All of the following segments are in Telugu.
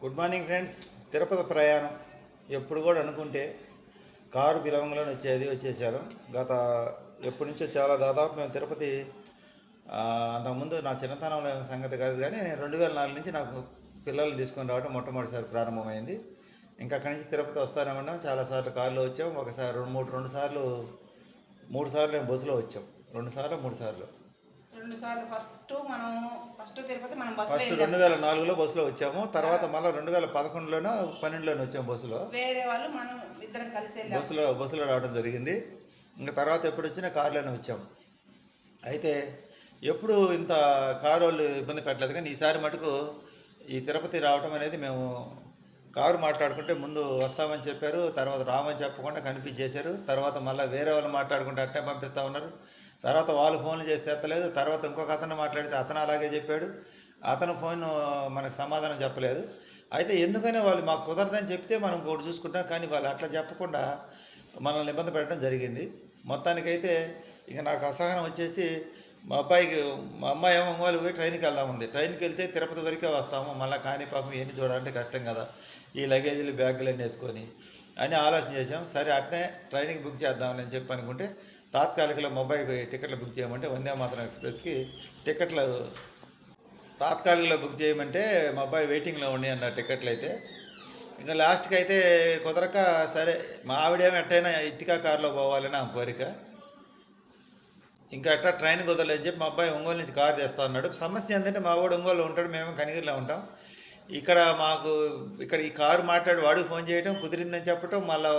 గుడ్ మార్నింగ్ ఫ్రెండ్స్ తిరుపతి ప్రయాణం. ఎప్పుడు కూడా అనుకుంటే కారు పిలవంగానే వచ్చేది వచ్చేసారు గత ఎప్పటి నుంచో చాలా దాదాపు మేము తిరుపతి అంతకుముందు నా చిన్నతనంలో సంగతి కాదు కానీ నేను రెండు వేల నాలుగు నుంచి నాకు పిల్లల్ని తీసుకొని రావడం మొట్టమొదటిసారి ప్రారంభమైంది. ఇంకా అక్కడి నుంచి తిరుపతి వస్తానేమన్నాం చాలాసార్లు కారులో వచ్చాం. ఒకసారి రెండు మూడు రెండు సార్లు మూడు సార్లు మేము బస్సులో వచ్చాం. రెండు సార్లు మూడు సార్లు. రెండు సార్లు ఫస్ట్ మనం ఫస్ట్ తిరుపతి మనం ఫస్ట్ రెండు వేల నాలుగులో బస్సులో వచ్చాము. తర్వాత మళ్ళీ రెండు వేల పదకొండులోనో పన్నెండులోనో వచ్చాము బస్సులో. వేరే వాళ్ళు మనం ఇద్దరం కలిసి వెళ్ళాం. బస్సులో బస్సులో రావడం జరిగింది. ఇంకా తర్వాత ఎప్పుడు వచ్చినా కారులోనే వచ్చాం. అయితే ఎప్పుడు ఇంత కారు వాళ్ళు ఇబ్బంది పెట్టలేదు. కానీ ఈసారి మటుకు ఈ తిరుపతి రావటం అనేది మేము కారు మాట్లాడుకుంటే ముందు వస్తామని చెప్పారు. తర్వాత రామని చెప్పకుండా కనిపించేశారు తర్వాత మళ్ళీ వేరే వాళ్ళు మాట్లాడుకుంటే అట్టే పంపిస్తా ఉన్నారు. తర్వాత వాళ్ళు ఫోన్లు చేస్తే ఎత్తలేదు తర్వాత ఇంకొక అతను మాట్లాడితే అతను అలాగే చెప్పాడు. అతను ఫోన్ మనకు సమాధానం చెప్పలేదు. అయితే ఎందుకని వాళ్ళు మాకు కుదరదని చెప్తే మనం ఇంకోటి చూసుకుంటాం కానీ వాళ్ళు అట్లా చెప్పకుండా మనల్ని ఇబ్బంది పెట్టడం జరిగింది. మొత్తానికైతే ఇక నాకు అసహనం వచ్చేసి మా అబ్బాయికి మా అమ్మాయి ఏమో వాళ్ళు పోయి ట్రైన్కి వెళ్దాం ఉంది. ట్రైన్కి వెళ్తే తిరుపతి వరకే వస్తాము. మళ్ళీ కానీ పాపం ఎన్ని చూడాలంటే కష్టం కదా. ఈ లగేజీలు బ్యాగులు అన్నీ వేసుకొని అని ఆలోచన చేసాం సరే అట్నే ట్రైన్కి బుక్ చేద్దామని చెప్పి అనుకుంటే తాత్కాలికలో ముంబైకి టికెట్లు బుక్ చేయమంటే వందే మాతరం ఎక్స్ప్రెస్కి టికెట్లు తాత్కాలికలో బుక్ చేయమంటే మా అబ్బాయి వెయిటింగ్లో ఉండి అన్న టికెట్లు అయితే. ఇంకా లాస్ట్కి అయితే కుదరక సరే మా ఆవిడేమో ఎట్టయినా ఇట్టికా కారులో పోవాలని ఆ కోరిక. ఇంకా ఎట్లా ట్రైన్ కుదరలేదని చెప్పి మా అబ్బాయి ఒంగోలు నుంచి కారు తెస్తా అన్నాడు. సమస్య ఏంటంటే మా వాడు ఒంగోలు ఉంటాడు మేము కనిగిరిలో ఉంటాం. ఇక్కడ మాకు ఇక్కడ ఈ కారు మాట్లాడి వాడికి ఫోన్ చేయటం కుదిరిందని చెప్పటం మళ్ళా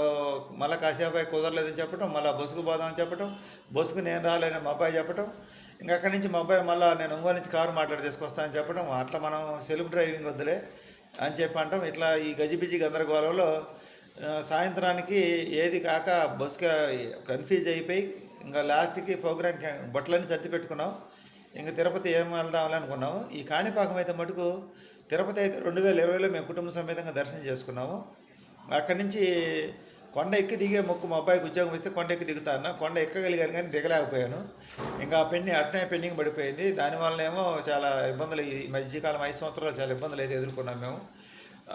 మళ్ళీ కాసేపు కుదరలేదని చెప్పటం మళ్ళీ బస్సుకు పోదామని చెప్పటం బస్సుకు నేను రాలేని మా అబ్బాయి చెప్పటం ఇంకా అక్కడి నుంచి మా అబ్బాయి మళ్ళీ నేను ఒంగోలు నుంచి కారు మాట్లాడి తీసుకొస్తానని చెప్పడం అట్లా మనం సెల్ఫ్ డ్రైవింగ్ వద్దులే అని చెప్పి అంటాం. ఇట్లా ఈ గజిబిజి గందరగోళంలో సాయంత్రానికి ఏది కాక బస్సుకి కన్ఫ్యూజ్ అయిపోయి ఇంకా లాస్ట్కి ప్రోగ్రామ్ బట్టలన్నీ సర్ది పెట్టుకున్నాం. ఇంకా తిరుపతి ఏం వెళ్దామని అనుకున్నాము ఈ కాణిపాకం అయితే మటుకు తిరుపతి అయితే రెండు వేల ఇరవైలో మేము కుటుంబ సమేతంగా దర్శనం చేసుకున్నాము. అక్కడి నుంచి కొండ ఎక్కి దిగే మొక్కు మా అబ్బాయికి ఉద్యోగం ఇస్తే కొండ ఎక్కి దిగుతా అన్న. కొండ ఎక్కగలిగాను కానీ దిగలేకపోయాను. ఇంకా ఆ పెండి అట్నే పెండింగ్ పడిపోయింది. దానివల్ల ఏమో చాలా ఇబ్బందులు ఈ మధ్యకాలం ఐదు సంవత్సరాలు చాలా ఇబ్బందులు అయితే ఎదుర్కొన్నాం మేము.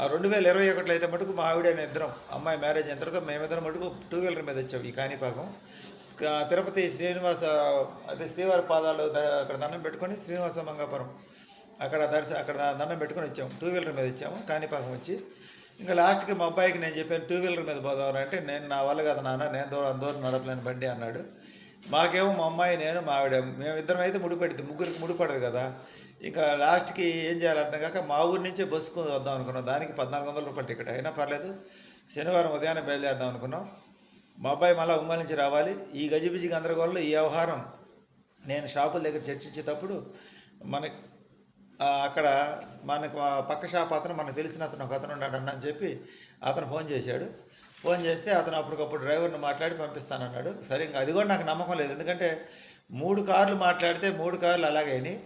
ఆ రెండు వేల ఇరవై ఒకటిలో అయితే మటుకు మా ఆవిడ ఇద్దరం అమ్మాయి మ్యారేజ్ అయిన తర్వాత మేమిద్దరం మటుకు టూ వీలర్ మీద వచ్చాం ఈ కాణిపాకం. తిరుపతి శ్రీనివాస అదే శ్రీవారి పాదాలు అక్కడ దండం పెట్టుకొని శ్రీనివాస మంగాపురం. అక్కడ దర్శ అక్కడ దండం పెట్టుకొని వచ్చాము. టూ వీలర్ మీద ఇచ్చాము కాణిపాకం వచ్చి. ఇంకా లాస్ట్కి మా అబ్బాయికి నేను చెప్పాను టూ వీలర్ మీద పోదామని. అంటే నేను నా వల్ల కదా నాన్న నేను దూరం దూరం నడపలేని బండి అన్నాడు. మాకేమో మా అమ్మాయి నేను మా ఆవిడ మేమిద్దరం అయితే ముడిపెడితే ముగ్గురికి ముడిపడదు కదా. ఇంకా లాస్ట్కి ఏం చేయాలంటే కాక మా ఊరి నుంచే బస్సుకు వద్దాం అనుకున్నాం. దానికి పద్నాలుగు వందల రూపాయలు టికెట్. అయినా పర్లేదు. శనివారం ఉదయాన్నే బయలుదేరదాం అనుకున్నాం. మా అబ్బాయి మళ్ళీ ఒంగోలు నుంచి రావాలి. ఈ గజిబిజి గందరగోళంలో ఈ వ్యవహారం నేను షాపుల దగ్గర చర్చించేటప్పుడు మనకి అక్కడ మనకు పక్క షాప్ అతను మనకు తెలిసిన అతను ఒక అతను ఉన్నాడు అని చెప్పి అతను ఫోన్ చేశాడు. ఫోన్ చేస్తే అతను అప్పటికప్పుడు డ్రైవర్ని మాట్లాడి పంపిస్తానన్నాడు. సరే ఇంకా అది కూడా నాకు నమ్మకం లేదు. ఎందుకంటే మూడు కార్లు మాట్లాడితే మూడు కార్లు అలాగే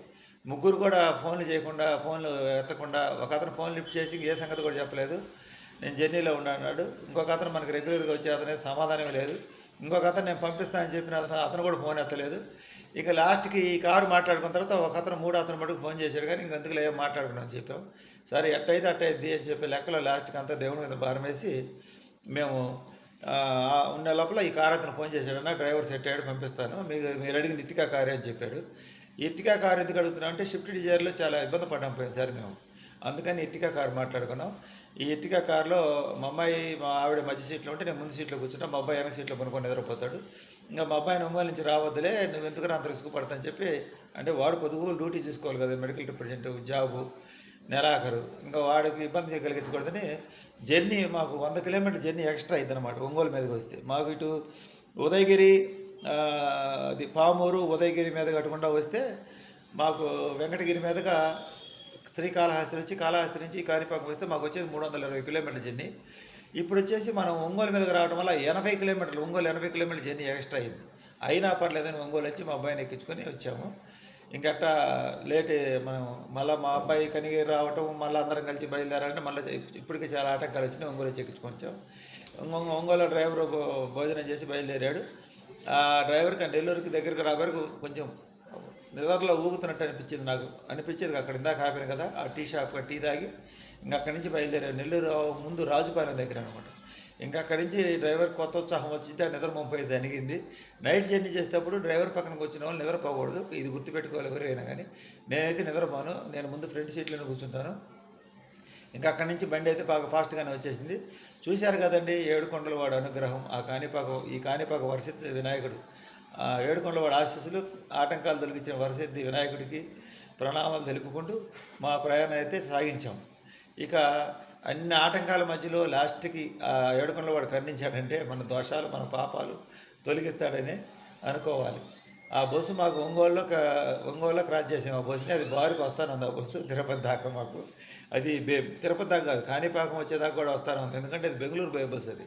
ముగ్గురు కూడా ఫోన్లు చేయకుండా ఫోన్లు ఎత్తకుండా ఒక అతను ఫోన్ లిఫ్ట్ చేసి ఏ సంగతి కూడా చెప్పలేదు. నేను జర్నీలో ఉన్నాడు ఇంకొక అతను మనకి రెగ్యులర్గా వచ్చే అతనే సమాధానం లేదు. ఇంకొక అతను నేను పంపిస్తానని చెప్పిన అతను అతను కూడా ఫోన్ ఎత్తలేదు. ఇక లాస్ట్కి ఈ కారు మాట్లాడుకున్న తర్వాత ఒక అతను మూడు అతను మటుకు ఫోన్ చేశాడు కానీ ఇంకెందుకు ఏం మాట్లాడుకున్నాం చెప్పాం సరే ఎట్టయితే అట్టయిద్ది అని చెప్పి లెక్కలో లాస్ట్కి అంతా దేవుని మీద భారం వేసి మేము ఉన్న లోపల ఈ కార్ అతను ఫోన్ చేశాడన్న డ్రైవర్ సెట్ అయ్యాడు పంపిస్తాను. మీకు మీరు అడిగిన ఇట్టికా కారే అని చెప్పాడు. ఇట్టికా కారు ఎందుకు అడుగుతున్నాం అంటే షిఫ్ట్ డిజైర్లో చాలా ఇబ్బంది పడ్డాం పోయినసారి మేము. అందుకని ఇట్టికా కారు మాట్లాడుకున్నాం. ఈ ఇట్టికా కారులో మా అమ్మాయి మా ఆవిడ మధ్య సీట్లో ఉంటే నేను ముందు సీట్లో కూర్చుంటా మా అబ్బాయి వెనక సీట్లో కొనుక్కొని నిద్రపోతాడు. ఇంకా మా అబ్బాయిని ఒంగోలు నుంచి రావద్దులే నువ్వు ఎందుకు అంత రిస్క్ పడతాని చెప్పి అంటే వాడు పొదుగు డ్యూటీ చేసుకోవాలి కదా మెడికల్ రిప్రజెంటేటివ్ జాబు నెలాఖరు. ఇంకా వాడికి ఇబ్బంది కలిగించకూడదని జర్నీ మాకు వంద కిలోమీటర్ జర్నీ ఎక్స్ట్రా అయిందనమాట ఒంగోలు మీదకి వస్తే. మాకు ఇటు ఉదయగిరి అది పామూరు ఉదయగిరి మీద కట్టకుండా వస్తే మాకు వెంకటగిరి మీదగా శ్రీకాళహస్తి నుంచి కాళహస్తి నుంచి కాణిపాకం వస్తే మాకు వచ్చేది మూడు వందల ఇరవై కిలోమీటర్ల జర్నీ. ఇప్పుడు వచ్చేసి మనం ఒంగోలు మీదకి రావడం వల్ల ఎనభై కిలోమీటర్లు ఒంగోలు ఎనభై కిలోమీటర్ల జర్నీ ఎక్స్ట్రా అయింది. అయినా పర్లేదని ఒంగోలు వచ్చి మా అబ్బాయిని ఎక్కించుకొని వచ్చాము. ఇంకట్టా లేట్ మనం మళ్ళీ మా అబ్బాయి కనిగి రావటం మళ్ళీ అందరం కలిసి బయలుదేరాలంటే మళ్ళీ ఇప్పటికే చాలా ఆటంకాలు వచ్చినాయి. ఒంగోలు వచ్చి ఎక్కించుకొచ్చాం ఒంగోలు డ్రైవర్ భో- భోజనం చేసి బయలుదేరాడు. ఆ డ్రైవర్కి నెల్లూరుకి దగ్గరికి రా వరకు కొంచెం నిద్రలో ఊగుతున్నట్టు అనిపించింది నాకు. అనిపించేది అక్కడ ఇందాక ఆపాను కదా ఆ టీ షాప్ టీ తాగి ఇంకా అక్కడి నుంచి బయలుదేరారు. నెల్లూరు ముందు రాజుపాలెం దగ్గర అనమాట ఇంకా అక్కడి నుంచి డ్రైవర్ కొత్త ఉత్సాహం వచ్చింది. ఆ నిద్ర ముప్పై అనిగింది నైట్ జర్నీ చేసేటప్పుడు డ్రైవర్ పక్కనకు వచ్చిన వాళ్ళు నిద్రపోకూడదు ఇది గుర్తుపెట్టుకోవాలి ఎవరైనా కానీ. నేనైతే నిద్రపోను నేను ముందు ఫ్రంట్ సీట్లోనే కూర్చుంటాను. ఇంకా అక్కడి నుంచి బండి అయితే బాగా ఫాస్ట్గానే వచ్చేసింది. చూశారు కదండి ఏడుకొండలవాడు అనుగ్రహం. ఆ కాణిపాక ఈ కాణిపాక వరసిద్ధి వినాయకుడు. ఆ ఏడుకొండలవాడు ఆశీస్సులు ఆటంకాలు తొలగించిన వరసిద్ధి వినాయకుడికి ప్రణామాలు తెలుపుకుంటూ మా ప్రయాణం అయితే సాగించాం. ఇక అన్ని ఆటంకాల మధ్యలో లాస్ట్కి ఆ ఏడుకొండలవాడు కరుణించాడంటే మన దోషాలు మన పాపాలు తొలగిస్తాడని అనుకోవాలి. ఆ బస్సు మాకు ఒంగోలులో ఒంగోలులో క్రాస్ చేసాము ఆ బస్సుని అది బారుకు వస్తానంది. ఆ బస్సు తిరుపతి దాకా మాకు. అది బే తిరుపతి దాకా కాదు కాణిపాకం వచ్చేదాకా కూడా వస్తాను ఎందుకంటే అది బెంగళూరు పోయే బస్సు అది.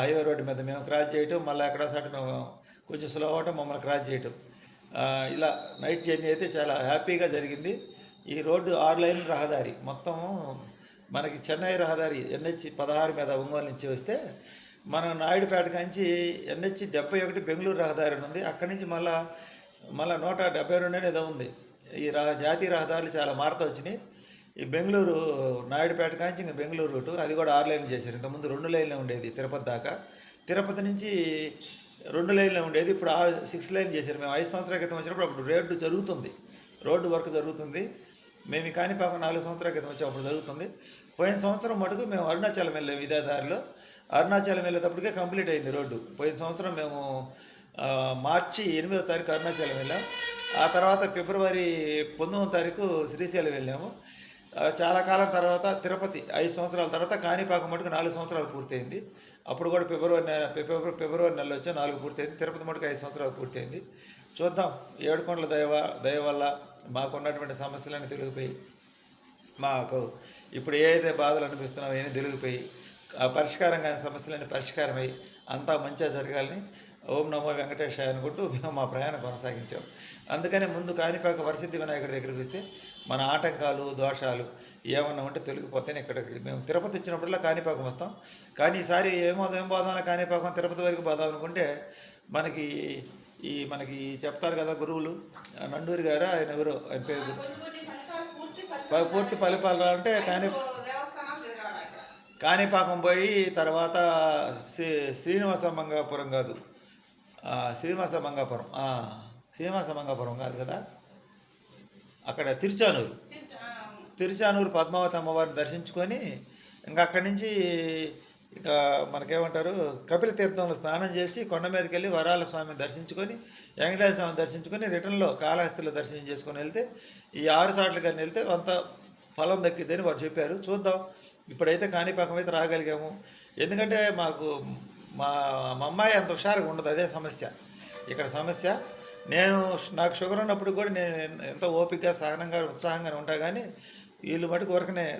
హైవే రోడ్డు మీద మేము క్రాస్ చేయటం మళ్ళీ ఎక్కడో సాటి మేము కొంచెం స్లో అవటం మమ్మల్ని క్రాస్ చేయటం. ఇలా నైట్ జర్నీ అయితే చాలా హ్యాపీగా జరిగింది. ఈ రోడ్డు ఆరు లైన్ల రహదారి. మొత్తం మనకి చెన్నై రహదారి ఎన్హెచ్ పదహారు మీద ఒంగోలు నుంచి వస్తే మనం నాయుడుపేట నుంచి ఎన్హెచ్ డెబ్బై ఒకటి బెంగళూరు రహదారి ఉంది. అక్కడి నుంచి మళ్ళా మళ్ళీ నూట డెబ్బై రెండు ఏదో ఉంది. ఈ రా జాతీయ రహదారులు చాలా మారుతూ వచ్చినాయి. ఈ బెంగళూరు నాయుడుపేట కాంచి ఇంకా బెంగళూరు రూటు. అది కూడా ఆరు లైన్లు చేశారు. ఇంతకుముందు రెండు లైన్లే ఉండేది తిరుపతి దాకా. తిరుపతి నుంచి రెండు లైన్లే ఉండేది. ఇప్పుడు ఆరు సిక్స్ లైన్ చేశారు. మేము ఐదు సంవత్సరాల క్రితం వచ్చినప్పుడు అప్పుడు రోడ్డు జరుగుతుంది. రోడ్డు వర్క్ జరుగుతుంది. మేము ఈ కాణిపాకం నాలుగు సంవత్సరాల క్రితం వచ్చి అప్పుడు జరుగుతుంది. పోయిన సంవత్సరం మటుకు మేము అరుణాచలం వెళ్ళాం విదేదారిలో అరుణాచలం వెళ్ళేటప్పటికే కంప్లీట్ అయింది రోడ్డు. పోయిన సంవత్సరం మేము మార్చి ఎనిమిదో తారీఖు అరుణాచలం వెళ్ళాం. ఆ తర్వాత ఫిబ్రవరి పంతొమ్మిదో తారీఖు శ్రీశైలం వెళ్ళాము. చాలా కాలం తర్వాత తిరుపతి ఐదు సంవత్సరాల తర్వాత కాణిపాకం మటుకు నాలుగు సంవత్సరాలు పూర్తయింది. అప్పుడు కూడా ఫిబ్రవరి నెల ఫిబ్రవరి ఫిబ్రవరి నెలలో వచ్చి నాలుగు పూర్తయింది. తిరుపతి మటుకు ఐదు సంవత్సరాలు పూర్తయింది. చూద్దాం ఏడుకొండల దయవ దయ వల్ల మాకున్నటువంటి సమస్యలన్నీ తొలగిపోయి మాకు ఇప్పుడు ఏదైతే బాధలు అనిపిస్తున్నాయో అవన్నీ తొలగిపోయి ఆ పరిష్కారం కాని సమస్యలన్నీ పరిష్కారమై అంతా మంచిగా జరగాలని ఓం నమో వెంకటేశాయ అనుకుంటూ మేము మా ప్రయాణం కొనసాగించాం. అందుకని ముందు కాణిపాక వరసిద్ధి వినాయకుడి దగ్గరికి వస్తే మన ఆటంకాలు దోషాలు ఏమన్నా ఉంటే తొలగిపోతేనే ఇక్కడికి మేము తిరుపతి వచ్చినప్పుడల్లా కాణిపాకం వస్తాం. కానీ ఈసారి ఏమో ఏం పోదాం కాణిపాకం తిరుపతి వరకు పోదాం అనుకుంటే మనకి ఈ మనకి చెప్తారు కదా గురువులు నండూరి గారు ఆయన ఎవరు ఆయన పేరు పూర్తి ఫలితాలు అంటే తిరగాలి ఇక్కడ కాణిపాకం పోయి తర్వాత శ్రీ శ్రీనివాస మంగాపురం కాదు. శ్రీనివాస మంగాపురం శ్రీనివాస మంగాపురం కాదు కదా? అక్కడ తిరుచానూరు. తిరుచానూరు పద్మావతి అమ్మవారిని దర్శించుకొని ఇంకా అక్కడి నుంచి ఇంకా మనకేమంటారు కపిల తీర్థంలో స్నానం చేసి కొండ మీదకి వెళ్ళి వరాల స్వామిని దర్శించుకొని వెంకటేశ్వర స్వామిని దర్శించుకొని రిటర్న్లో కాళహస్తిలో దర్శనం చేసుకొని వెళ్తే ఈ ఆరు సార్లు కానీ వెళ్తే అంత ఫలం దక్కిద్దని వారు చెప్పారు. చూద్దాం. ఇప్పుడైతే కాణిపాకం అయితే రాగలిగాము. ఎందుకంటే మాకు మా మా అమ్మాయి అంత హుషారుగా ఉండదు అదే సమస్య. ఇక్కడ సమస్య నేను నాకు షుగర్ ఉన్నప్పుడు కూడా నేను ఎంతో ఓపికగా సహనంగా ఉత్సాహంగా ఉంటా కానీ వీళ్ళు మటుకు వరకునే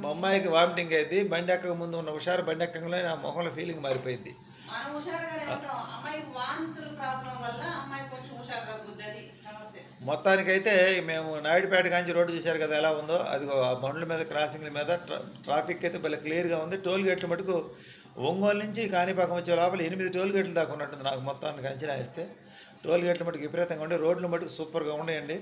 మా అమ్మాయికి వామిటింగ్ అయింది బండి ఎక్కక ముందు ఉన్న హుషారు బండి ఎక్కగానే నా మొహంలో ఫీలింగ్ మారిపోయింది. మనం హుషారుగానే ఉంటాం అమ్మాయి వాంతుల ప్రాబ్లం వల్ల అమ్మాయి కొంచెం హుషారు తగ్గుద్ది అది సమస్య. మొత్తానికైతే మేము నాయుడుపేట కాంచి రోడ్డు చూశారు కదా ఎలా ఉందో? అది ఆ బండ్ల మీద క్రాసింగ్ల మీద ట్రా- ట్రాఫిక్ అయితే భలే క్లియర్గా ఉంది. టోల్ గేట్లు మటుకు ఒంగోలు నుంచి కాణిపాకం వచ్చే లోపల ఎనిమిది టోల్ గేట్లు దాకా ఉన్నట్టుంది నాకు మొత్తానికి అంచనా వేస్తే. టోల్ గేట్లు మటుకు విపరీతంగా ఉండి రోడ్లు మటుకు సూపర్గా ఉన్నాయండి.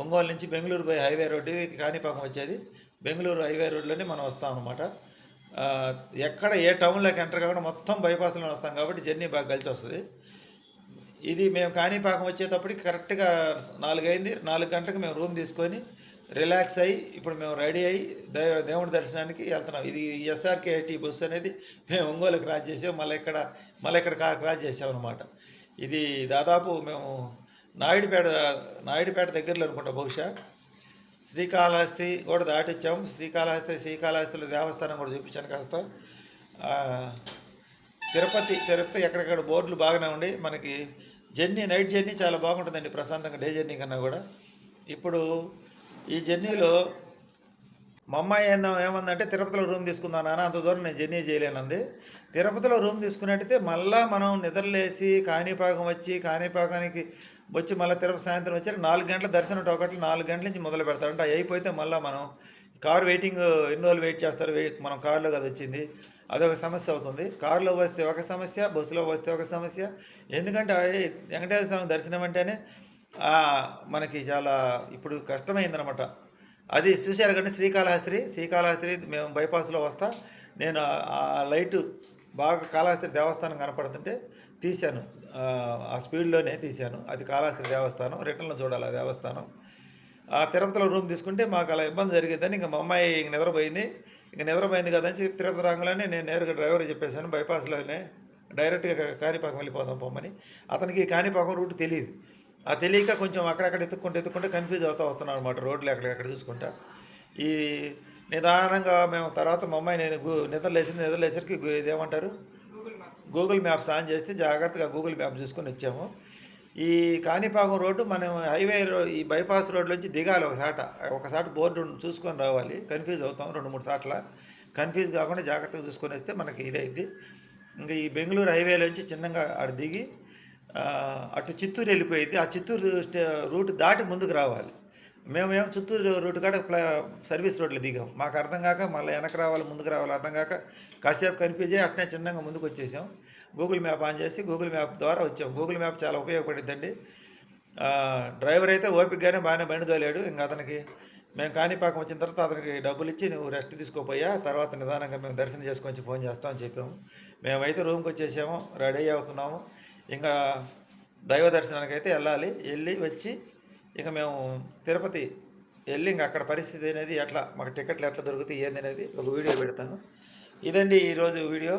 ఒంగోలు నుంచి బెంగళూరు పోయి హైవే రోడ్డు కాణిపాకం వచ్చేది. బెంగళూరు హైవే రోడ్లోనే మనం వస్తాం అనమాట ఎక్కడ ఏ టౌన్లోకి ఎంటర్ కాకుండా మొత్తం బైపాస్లో వస్తాం కాబట్టి జర్నీ బాగా కలిసి వస్తుంది. ఇది మేము కాణిపాకం వచ్చేటప్పటికి కరెక్ట్గా నాలుగైంది నాలుగు గంటలకు మేము రూమ్ తీసుకొని రిలాక్స్ అయ్యి ఇప్పుడు మేము రెడీ అయ్యి దే దేవుడి దర్శనానికి వెళ్తున్నాం. ఇది ఎస్ఆర్కేఐటి బస్సు అనేది మేము ఒంగోలు క్రాస్ చేసాం. మళ్ళీ ఇక్కడ మళ్ళీ ఇక్కడ క్రాస్ చేసాం అనమాట ఇది దాదాపు మేము నాయుడుపేట నాయుడుపేట దగ్గరలో అనుకుంటా బహుశా. శ్రీకాళహస్తి కూడా దాటిచ్చాం శ్రీకాళహస్తి శ్రీకాళహస్తిలో దేవస్థానం కూడా చూపించాను కాస్త. తిరుపతి తిరుపతి ఎక్కడెక్కడ బోర్డులు బాగానే ఉండి మనకి జర్నీ నైట్ జర్నీ చాలా బాగుంటుందండి ప్రశాంతంగా డే జర్నీ కన్నా కూడా. ఇప్పుడు ఈ జర్నీలో మా అమ్మాయి ఏందా ఏమందంటే తిరుపతిలో రూమ్ తీసుకుందాం నాన్న అంత దూరం నేను జర్నీ చేయలేనంది. తిరుపతిలో రూమ్ తీసుకున్నట్టయితే మళ్ళీ మనం నిద్రలేసి కాణిపాకం వచ్చి కాణిపాకానికి వచ్చి మళ్ళీ తిరుపతి సాయంత్రం వచ్చి నాలుగు గంటల దర్శనం ఒకటి నాలుగు గంటల నుంచి మొదలు పెడతారంటే అవి అయిపోతే మళ్ళీ మనం కారు వెయిటింగ్ ఎన్ని రోజులు వెయిట్ చేస్తారు? వెయిట్ మనం కారులో కదా వచ్చింది. అదొక సమస్య అవుతుంది. కారులో వస్తే ఒక సమస్య బస్సులో వస్తే ఒక సమస్య. ఎందుకంటే వెంకటేశ్వర స్వామి దర్శనం అంటేనే మనకి చాలా ఇప్పుడు కష్టమైందనమాట అది చూశారు కంటే శ్రీకాళహస్తి శ్రీకాళహస్తి మేము బైపాస్లో వస్తా నేను ఆ- ఆ లైటు బాగా కాళహస్తి దేవస్థానం కనపడుతుంటే తీశాను. ఆ, స్పీడ్లోనే తీశాను. అది కాళహస్తి దేవస్థానం రిటర్న్లో చూడాలి ఆ దేవస్థానం. ఆ తిరుపతిలో రూమ్ తీసుకుంటే మాకు అలా ఇబ్బంది జరిగేదని ఇంకా మా అమ్మాయి ఇంక నిద్రపోయింది. ఇంక నిద్రపోయింది కదని చెప్పి తిరుపతి రాగానే నేను నేరుగా డ్రైవర్ చెప్పేశాను బైపాస్లోనే డైరెక్ట్గా కాణిపాకం వెళ్ళిపోదాం పొమ్మని అతనికి కాణిపాకం రూట్ తెలియదు ఆ తెలియక కొంచెం అక్కడక్కడ ఎత్తుక్కుంటే ఎత్తుక్కుంటే కన్ఫ్యూజ్ అవుతూ వస్తున్నాను అనమాట రోడ్లు ఎక్కడెక్కడ చూసుకుంటా. ఈ నిదానంగా మేము తర్వాత మా అమ్మాయి నేను నిద్రలేసింది నిద్రలేసరికి ఇదేమంటారు? గూగుల్ మ్యాప్స్ ఆన్ చేస్తే జాగ్రత్తగా గూగుల్ మ్యాప్ చూసుకొని వచ్చాము. ఈ కాణిపాకం రోడ్డు మనం హైవే ఈ బైపాస్ రోడ్లోంచి నుంచి దిగాలి ఒకసాట ఒకసాట బోర్డు చూసుకొని రావాలి. కన్ఫ్యూజ్ అవుతాం రెండు మూడు సార్ల. కన్ఫ్యూజ్ కాకుండా జాగ్రత్తగా చూసుకొని వస్తే మనకి ఇదైద్ది. ఇంకా ఈ బెంగళూరు హైవేలోంచి చిన్నగా అటు దిగి అటు చిత్తూరు వెళ్ళిపోయింది ఆ చిత్తూరు స్టే- రూట్ దాటి ముందుకు రావాలి. మేమేం చిత్తూరు రోడ్డు కాడ ప్లా సర్వీస్ రోడ్లో దిగాం. మాకు అర్థం కాక మళ్ళీ వెనక రావాలి ముందుకు రావాలి అర్థం కాక కాసేపు కనిపించే అట్నే చిన్నగా ముందుకు వచ్చేసాం. గూగుల్ మ్యాప్ ఆన్ చేసి గూగుల్ మ్యాప్ ద్వారా వచ్చాం. గూగుల్ మ్యాప్ చాలా ఉపయోగపడిందండి డ్రైవర్ అయితే ఓపికగానే బాగానే బండి తోలేడు. ఇంకా అతనికి మేము కాణిపాకం వచ్చిన తర్వాత అతనికి డబ్బులు ఇచ్చి నువ్వు రెస్ట్ తీసుకోపోయా తర్వాత నిదానంగా మేము దర్శనం చేసుకొని ఫోన్ చేస్తామని చెప్పాము. మేమైతే రూమ్కి వచ్చేసాము రెడీ అవుతున్నాము. ఇంకా దైవ దర్శనానికి అయితే వెళ్ళాలి. వెళ్ళి వచ్చి ఇక మేము తిరుపతి వెళ్ళి ఇంకా అక్కడ పరిస్థితి అనేది ఎట్లా మాకు టికెట్లు ఎట్లా దొరుకుతాయి ఏంది అనేది ఒక వీడియో పెడతాను. ఇదండి ఈరోజు వీడియో.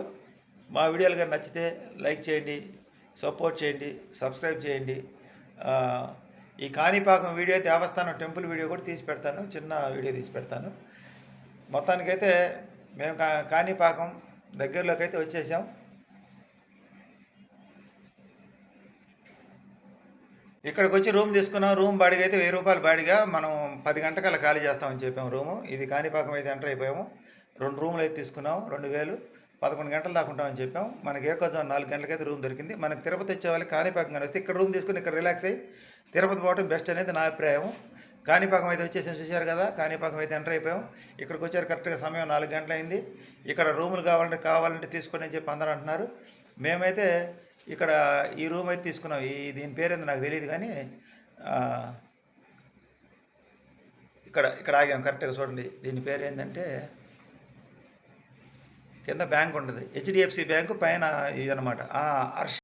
మా వీడియోలు కానీ నచ్చితే లైక్ చేయండి సపోర్ట్ చేయండి సబ్స్క్రైబ్ చేయండి. ఈ కాణిపాకం వీడియో దేవస్థానం టెంపుల్ వీడియో కూడా తీసి పెడతాను చిన్న వీడియో తీసి పెడతాను. మొత్తానికైతే మేము కా కాణిపాకం దగ్గరలోకి అయితే వచ్చేసాం. ఇక్కడికి వచ్చి రూమ్ తీసుకున్నాం రూమ్ బాడిగ అయితే వెయ్యి రూపాయలు బాడిగా మనం పది గంటకల్లా ఖాళీ చేస్తామని చెప్పాము రూము. ఇది కాణిపాకం అయితే ఎంటర్ అయిపోయాము. రెండు రూములు అయితే తీసుకున్నాం రెండు వేలు. పదకొండు గంటలు దాకా ఉంటామని చెప్పాం మనకి ఏకోజం నాలుగు గంటలకైతే రూమ్ దొరికింది. మనకి తిరుపతి వచ్చేవాళ్ళకి కాణిపాకం కానీ వస్తే ఇక్కడ రూమ్ తీసుకుని ఇక్కడ రిలాక్స్ అయ్యి తిరుపతి పోవడం బెస్ట్ అనేది నా అభిప్రాయం. కాణిపాకం అయితే వచ్చేసి చూశారు కదా? కాణిపాకం అయితే ఎంటర్ అయిపోయాం. ఇక్కడికి వచ్చారు కరెక్ట్గా సమయం నాలుగు గంటలైంది. ఇక్కడ రూములు కావాలంటే కావాలంటే తీసుకొని అని చెప్పి అందరూ అంటున్నారు. మేమైతే ఇక్కడ ఈ రూమ్ అయితే తీసుకున్నాం. ఈ దీని పేరేందో నాకు తెలియదు కానీ ఇక్కడ ఇక్కడ ఆగాం. కరెక్ట్గా చూడండి. దీని పేరు ఏంటంటే కింద బ్యాంక్ ఉంటుంది. హెచ్డిఎఫ్సి బ్యాంకు పైన ఇది అనమాట హర్ష